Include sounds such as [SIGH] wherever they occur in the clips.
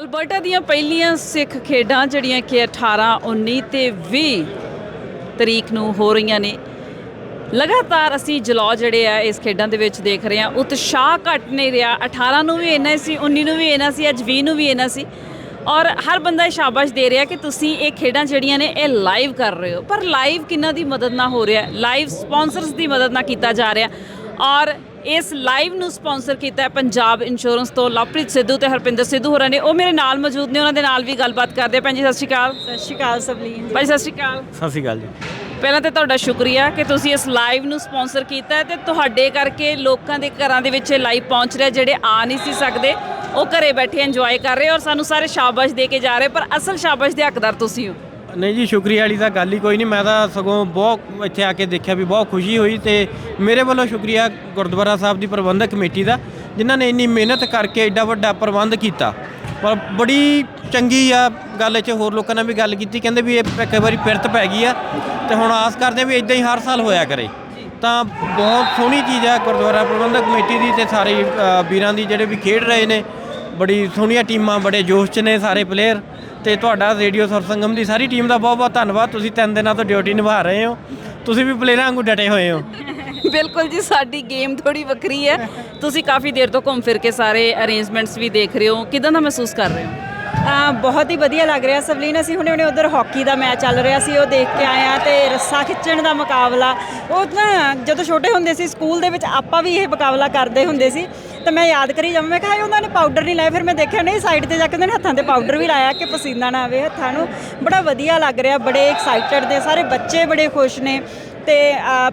Alberta ਦੀਆਂ ਪਹਿਲੀਆਂ ਸਿੱਖ ਖੇਡਾਂ ਜਿਹੜੀਆਂ ਕਿ 18 19 ਤੇ 20 ਤਰੀਕ ਨੂੰ ਹੋ ਰਹੀਆਂ ਨੇ। ਲਗਾਤਾਰ ਅਸੀਂ ਜਲੌ ਜਿਹੜੇ ਆ ਇਸ ਖੇਡਾਂ ਦੇ ਵਿੱਚ ਦੇਖ ਰਹੇ ਹਾਂ। ਉਤਸ਼ਾਹ ਘਟ ਨਹੀਂ ਰਿਹਾ। 18 ਨੂੰ ਵੀ ਇੰਨਾ ਸੀ 19 ਨੂੰ ਵੀ ਇੰਨਾ ਸੀ, ਅੱਜ 20 ਨੂੰ ਵੀ ਇੰਨਾ ਸੀ। ਔਰ ਹਰ ਬੰਦਾ ਇਹ ਸ਼ਾਬਾਸ਼ ਦੇ ਰਿਹਾ ਕਿ ਤੁਸੀਂ ਇਹ ਖੇਡਾਂ ਜਿਹੜੀਆਂ ਨੇ ਇਹ ਲਾਈਵ ਕਰ ਰਹੇ ਹੋ। ਪਰ ਲਾਈਵ ਕਿੰਨਾ ਦੀ ਮਦਦ ਨਾਲ ਹੋ ਰਿਹਾ? ਲਾਈਵ ਸਪਾਂਸਰਸ ਦੀ ਮਦਦ ਨਾਲ ਕੀਤਾ ਜਾ ਰਿਹਾ। ਔਰ ਇਸ ਲਾਈਵ ਨੂੰ ਸਪਾਂਸਰ ਕੀਤਾ ਹੈ ਪੰਜਾਬ ਇੰਸ਼ੋਰੈਂਸ ਤੋਂ ਲਵਪ੍ਰੀਤ ਸਿੱਧੂ ਤੇ ਹਰਪਿੰਦਰ ਸਿੱਧੂ ਹੋਰਾਂ ਨੇ। ਉਹ ਮੇਰੇ ਨਾਲ ਮੌਜੂਦ ਨੇ ਉਹਨਾਂ ਦੇ ਨਾਲ ਵੀ ਗੱਲਬਾਤ ਕਰਦੇ ਆ ਭੈਣ ਜੀ ਸਤਿ ਸ਼੍ਰੀ ਅਕਾਲ। ਸਤਿ ਸ਼੍ਰੀ ਅਕਾਲ ਸਭਲੀਨ ਭਾਈ ਸਤਿ ਸ਼੍ਰੀ ਅਕਾਲ। ਸਤਿ ਸ਼੍ਰੀ ਅਕਾਲ ਜੀ। ਪਹਿਲਾਂ ਤੇ ਤੁਹਾਡਾ ਸ਼ੁਕਰੀਆ ਕਿ ਤੁਸੀਂ ਇਸ ਲਾਈਵ ਨੂੰ ਸਪਾਂਸਰ ਕੀਤਾ ਹੈ ਤੇ ਤੁਹਾਡੇ ਕਰਕੇ ਲੋਕਾਂ ਦੇ ਘਰਾਂ ਦੇ ਵਿੱਚ ਲਾਈਵ ਪਹੁੰਚ ਰਿਹਾ ਜਿਹੜੇ ਆ ਨਹੀਂ ਸੀ ਸਕਦੇ। ਉਹ ਘਰੇ ਬੈਠੇ ਇੰਜੋਏ ਕਰ ਰਹੇ ਔਰ ਸਾਨੂੰ ਸਾਰੇ ਸ਼ਾਬਾਸ਼ ਦੇ ਕੇ ਜਾ ਰਹੇ ਪਰ ਅਸਲ ਸ਼ਾਬਾਸ਼ ਦੇ ਹੱਕਦਾਰ ਤੁਸੀਂ ਹੋ। ਨਹੀਂ ਜੀ, ਸ਼ੁਕਰੀਆ ਵਾਲੀ ਤਾਂ ਗੱਲ ਹੀ ਕੋਈ ਨਹੀਂ। ਮੈਂ ਤਾਂ ਸਗੋਂ ਬਹੁਤ ਇੱਥੇ ਆ ਕੇ ਦੇਖਿਆ ਵੀ ਬਹੁਤ ਖੁਸ਼ੀ ਹੋਈ ਤੇ ਮੇਰੇ ਵੱਲੋਂ ਸ਼ੁਕਰੀਆ ਗੁਰਦੁਆਰਾ ਸਾਹਿਬ ਦੀ ਪ੍ਰਬੰਧਕ ਕਮੇਟੀ ਦਾ, ਜਿਨ੍ਹਾਂ ਨੇ ਇੰਨੀ ਮਿਹਨਤ ਕਰਕੇ ਐਡਾ ਵੱਡਾ ਪ੍ਰਬੰਧ ਕੀਤਾ। ਪਰ ਬੜੀ ਚੰਗੀ ਆ ਗੱਲ 'ਚ, ਹੋਰ ਲੋਕਾਂ ਨਾਲ ਵੀ ਗੱਲ ਕੀਤੀ, ਕਹਿੰਦੇ ਵੀ ਇਹ ਇੱਕ ਵਾਰੀ ਪਿਰਤ ਪੈ ਗਈ ਆ ਤੇ ਹੁਣ ਆਸ ਕਰਦੇ ਆ ਵੀ ਇਦਾਂ ਹੀ ਹਰ ਸਾਲ ਹੋਇਆ ਕਰੇ। ਤਾਂ ਬਹੁਤ ਸੋਹਣੀ ਚੀਜ਼ ਆ ਗੁਰਦੁਆਰਾ ਪ੍ਰਬੰਧਕ ਕਮੇਟੀ ਦੀ ਤੇ ਸਾਰੇ ਵੀਰਾਂ ਦੀ ਜਿਹੜੇ ਵੀ ਖੇਡ ਰਹੇ ਨੇ, ਬੜੀ ਸੋਹਣੀਆਂ ਟੀਮਾਂ, ਬੜੇ ਜੋਸ਼ 'ਚ ਨੇ ਸਾਰੇ ਪਲੇਅਰ ਤੇ ਤੁਹਾਡਾ ਰੇਡੀਓ ਸਰਸੰਗਮ ਦੀ ਸਾਰੀ ਟੀਮ ਦਾ ਬਹੁਤ ਬਹੁਤ ਧੰਨਵਾਦ। ਤੁਸੀਂ ਤਿੰਨ ਦਿਨਾਂ ਤੋਂ ਡਿਊਟੀ ਨਿਭਾ ਰਹੇ ਹੋ। ਤੁਸੀਂ ਵੀ ਪਲੇਅਰਾਂ ਵਾਂਗੂ ਡਟੇ ਹੋਏ ਹੋ। [LAUGHS] ਬਿਲਕੁਲ ਜੀ ਸਾਡੀ ਗੇਮ ਥੋੜੀ ਵੱਖਰੀ ਹੈ। ਤੁਸੀਂ ਕਾਫੀ ਦੇਰ ਤੋਂ ਘੁੰਮ ਫਿਰ ਕੇ ਸਾਰੇ ਅਰੇਂਜਮੈਂਟਸ ਵੀ ਦੇਖ ਰਹੇ ਹੋ। ਕਿਦਾਂ ਦਾ ਮਹਿਸੂਸ ਕਰ ਰਹੇ ਹੋ? ਆ ਬਹੁਤ ਹੀ ਵਧੀਆ ਲੱਗ ਰਿਹਾ ਸਭਲੀਨ ਅਸੀਂ ਹੁਣੇ ਹੁਣੇ ਉਧਰ ਹਾਕੀ ਦਾ ਮੈਚ ਚੱਲ ਰਿਹਾ ਸੀ ਉਹ ਦੇਖ ਕੇ ਆਏ ਆ ਤੇ ਰੱਸਾ ਖਿੱਚਣ ਦਾ ਮੁਕਾਬਲਾ। ਉਹ ਨਾ ਜਦੋਂ ਛੋਟੇ ਹੁੰਦੇ ਸੀ ਸਕੂਲ ਦੇ ਵਿੱਚ ਆਪਾਂ ਵੀ ਇਹ ਮੁਕਾਬਲਾ ਕਰਦੇ ਹੁੰਦੇ ਸੀ। ਤਾਂ ਮੈਂ ਯਾਦ ਕਰੀ ਜਾਵਾਂ। ਮੈਂ ਕਿਹਾ ਹਾਏ, ਉਹਨਾਂ ਨੇ ਪਾਊਡਰ ਨਹੀਂ ਲਾਇਆ। ਫਿਰ ਮੈਂ ਦੇਖਿਆ, ਨਹੀਂ ਸਾਈਡ ਤੇ ਜਾ ਕੇ ਉਹਨਾਂ ਨੇ ਹੱਥਾਂ ਤੇ ਪਾਊਡਰ ਵੀ ਲਾਇਆ ਕਿ ਪਸੀਨਾ ਨਾ ਆਵੇ ਹੱਥਾਂ ਨੂੰ। ਬੜਾ ਵਧੀਆ ਲੱਗ ਰਿਹਾ, ਬੜੇ ਐਕਸਾਈਟਡ ਨੇ। ਸਾਰੇ ਬੱਚੇ ਬੜੇ ਖੁਸ਼ ਨੇ ਤੇ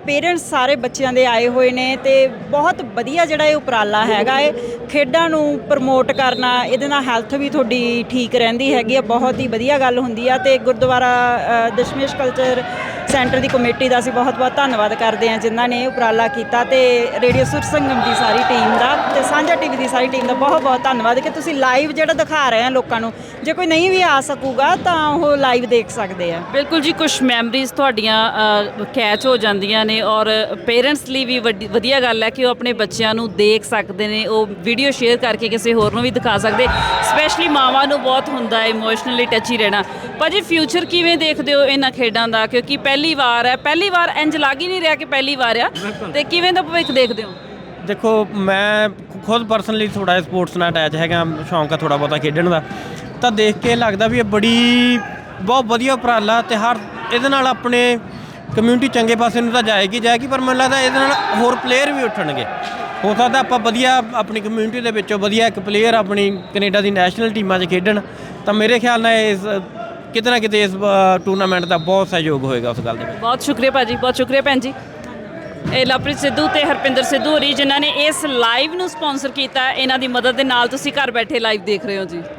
ਪੇਰੈਂਟਸ ਸਾਰੇ ਬੱਚਿਆਂ ਦੇ ਆਏ ਹੋਏ ਨੇ ਤੇ ਬਹੁਤ ਵਧੀਆ ਜਿਹੜਾ ਇਹ ਉਪਰਾਲਾ ਹੈਗਾ ਏ। ਖੇਡਾਂ ਨੂੰ ਪ੍ਰਮੋਟ ਕਰਨਾ, ਇਹਦੇ ਨਾਲ ਹੈਲਥ ਵੀ ਤੁਹਾਡੀ ਠੀਕ ਰਹਿੰਦੀ ਹੈਗੀ ਆ। ਬਹੁਤ ਹੀ ਵਧੀਆ ਗੱਲ ਹੁੰਦੀ ਆ ਤੇ ਗੁਰਦੁਆਰਾ ਦਸ਼ਮੇਸ਼ ਕਲਚਰ ਸੈਂਟਰ ਦੀ ਕਮੇਟੀ ਦਾ ਅਸੀਂ ਬਹੁਤ ਬਹੁਤ ਧੰਨਵਾਦ ਕਰਦੇ ਹਾਂ ਜਿਨ੍ਹਾਂ ਨੇ ਉਪਰਾਲਾ ਕੀਤਾ ਤੇ ਰੇਡੀਓ ਸੁਰ ਸੰਗਮ ਦੀ ਸਾਰੀ ਟੀਮ ਦਾ ਤੇ ਸਾਂਝਾ ਟੀਵੀ ਦੀ ਸਾਰੀ ਟੀਮ ਦਾ ਬਹੁਤ ਬਹੁਤ ਧੰਨਵਾਦ ਕਿ ਤੁਸੀਂ ਲਾਈਵ ਜਿਹੜਾ ਦਿਖਾ ਰਹੇ ਆ ਲੋਕਾਂ ਨੂੰ, ਜੇ ਕੋਈ ਨਹੀਂ ਵੀ ਆ ਸਕੂਗਾ ਤਾਂ ਉਹ ਲਾਈਵ ਦੇਖ ਸਕਦੇ ਆ। ਬਿਲਕੁਲ ਜੀ ਕੁਝ ਮੈਮਰੀਜ਼ ਤੁਹਾਡੀਆਂ ਕੈਚ ਹੋ ਜਾਂਦੀਆਂ ਨੇ ਔਰ ਪੇਰੈਂਟਸ ਲਈ ਵੀ ਵੱਡੀ- ਵਧੀਆ ਗੱਲ ਹੈ ਕਿ ਉਹ ਆਪਣੇ ਬੱਚਿਆਂ ਨੂੰ ਦੇਖ ਸਕਦੇ ਨੇ, ਉਹ ਵੀਡੀਓ ਸ਼ੇਅਰ ਕਰਕੇ ਕਿਸੇ ਹੋਰ ਨੂੰ ਵੀ ਦਿਖਾ ਸਕਦੇ। ਸਪੈਸ਼ਲੀ ਮਾਵਾਂ ਨੂੰ ਬਹੁਤ ਹੁੰਦਾ ਹੈ ਇਮੋਸ਼ਨਲੀ ਟੱਚੀ ਰਹਿਣਾ। ਭਾਜੀ ਫਿਊਚਰ ਕਿਵੇਂ ਦੇਖਦੇ ਹੋ ਇਹਨਾਂ ਖੇਡਾਂ ਦਾ? ਕਿਉਂਕਿ ਪਹਿਲੇ ਪਹਿਲੀ ਵਾਰ ਹੈ। ਪਹਿਲੀ ਵਾਰ ਇੰਜ ਲੱਗ ਹੀ ਨਹੀਂ ਰਿਹਾ ਕਿ ਪਹਿਲੀ ਵਾਰ ਆ। ਤੇ ਕਿਵੇਂ ਦਾ ਭਵਿੱਖ ਦੇਖਦੇ ਹੋ? ਦੇਖੋ ਮੈਂ ਖੁਦ ਪਰਸਨਲੀ ਥੋੜਾ ਸਪੋਰਟਸ ਨਾਲ ਅਟੈਚ ਹੈਗਾ। ਸ਼ੌਂਕ ਆ ਥੋੜਾ ਬਹੁਤਾ ਖੇਡਣ ਦਾ। ਤਾਂ ਦੇਖ ਕੇ ਲੱਗਦਾ ਵੀ ਇਹ ਬੜੀ ਬਹੁਤ ਵਧੀਆ ਉਪਰਾਲਾ ਤੇ ਹਰ ਇਹਦੇ ਨਾਲ ਆਪਣੇ ਕਮਿਊਨਿਟੀ ਚੰਗੇ ਪਾਸੇ ਨੂੰ ਤਾਂ ਜਾਏਗੀ ਜਾਏਗੀ ਪਰ ਮੈਨੂੰ ਲੱਗਦਾ ਇਹਦੇ ਨਾਲ ਹੋਰ ਪਲੇਅਰ ਵੀ ਉੱਠਣਗੇ। ਹੋ ਸਕਦਾ ਆਪਾਂ ਵਧੀਆ ਆਪਣੀ ਕਮਿਊਨਿਟੀ ਦੇ ਵਿੱਚੋਂ ਵਧੀਆ ਇੱਕ ਪਲੇਅਰ ਆਪਣੀ ਕੈਨੇਡਾ ਦੀ ਨੈਸ਼ਨਲ ਟੀਮਾਂ 'ਚ ਖੇਡਣ। ਤਾਂ ਮੇਰੇ ਖਿਆਲ ਨਾਲ ਇਸ ਕਿਤੇ ਨਾ ਕਿਤੇ ਇਸ ਟੂਰਨਾਮੈਂਟ ਦਾ ਬਹੁਤ ਸਹਿਯੋਗ ਹੋਏਗਾ ਉਸ ਗੱਲ ਦੇ ਵਿੱਚ? ਬਹੁਤ ਸ਼ੁਕਰੀਆ ਭਾਜੀ, ਬਹੁਤ ਸ਼ੁਕਰੀਆ ਭੈਣ ਜੀ। ਇਹ ਲਵਪ੍ਰੀਤ ਸਿੱਧੂ ਤੇ ਹਰਪਿੰਦਰ ਸਿੱਧੂ ਹੋਰੀ, ਜਿਨ੍ਹਾਂ ਨੇ ਇਸ ਲਾਈਵ ਨੂੰ ਸਪਾਂਸਰ ਕੀਤਾ। ਇਹਨਾਂ ਦੀ ਮਦਦ ਦੇ ਨਾਲ ਤੁਸੀਂ ਘਰ ਬੈਠੇ ਲਾਈਵ ਦੇਖ ਰਹੇ ਹੋ ਜੀ।